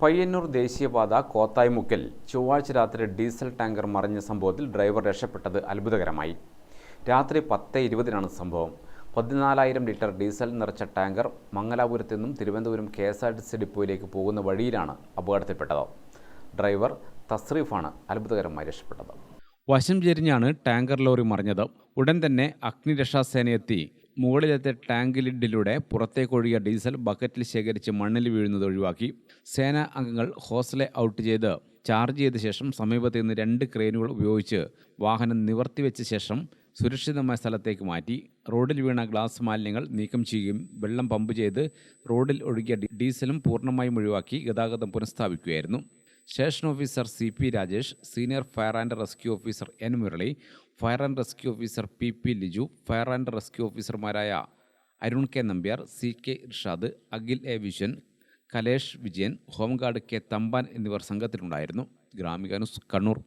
പയ്യന്നൂർ ദേശീയപാത കോത്തായ്മുക്കിൽ ചൊവ്വാഴ്ച രാത്രി ഡീസൽ ടാങ്കർ മറിഞ്ഞ സംഭവത്തിൽ ഡ്രൈവർ രക്ഷപ്പെട്ടത് അത്ഭുതകരമായി. രാത്രി പത്ത് ഇരുപതിനാണ് സംഭവം. പതിനാലായിരം ലിറ്റർ ഡീസൽ നിറച്ച ടാങ്കർ മംഗലാപുരത്ത് നിന്നും Thiruvananthapuram K S R T C ഡിപ്പോയിലേക്ക് പോകുന്ന വഴിയിലാണ് അപകടത്തിൽപ്പെട്ടത്. ഡ്രൈവർ തസ്രീഫാണ് അത്ഭുതകരമായി രക്ഷപ്പെട്ടത്. വശം ചെരിഞ്ഞാണ് ടാങ്കർ ലോറി മറിഞ്ഞത്. ഉടൻ തന്നെ അഗ്നിരക്ഷാസേന എത്തി മുകളിലത്തെ ടാങ്ക് ലിഡിലൂടെ പുറത്തേക്കൊഴുകിയ ഡീസൽ ബക്കറ്റിൽ ശേഖരിച്ച് മണ്ണിൽ വീഴുന്നത് ഒഴിവാക്കി. സേനാ അംഗങ്ങൾ ഹോസ്റ്റലെ ഔട്ട് ചെയ്ത് ചാർജ് ചെയ്ത ശേഷം സമീപത്ത് നിന്ന് രണ്ട് ക്രെയിനുകൾ ഉപയോഗിച്ച് വാഹനം നിവർത്തിവെച്ച ശേഷം സുരക്ഷിതമായ സ്ഥലത്തേക്ക് മാറ്റി. റോഡിൽ വീണ ഗ്ലാസ് മാലിന്യങ്ങൾ നീക്കം ചെയ്യുകയും വെള്ളം പമ്പ് ചെയ്ത് റോഡിൽ ഒഴുകിയ ഡീസലും പൂർണമായും ഒഴിവാക്കി ഗതാഗതം പുനഃസ്ഥാപിക്കുകയായിരുന്നു. Station officer C P Rajesh senior fire and rescue officer N Murali fire and rescue officer P P Liju fire and rescue ഓഫീസർമാരായ Arun K Nambiar C K Irshad Akhil A Vishan Kalesh Vijayan home guard K Thampan എന്നിവർ സംഘത്തിലുണ്ടായിരുന്നു. ഗ്രാമിക കണ്ണൂർ.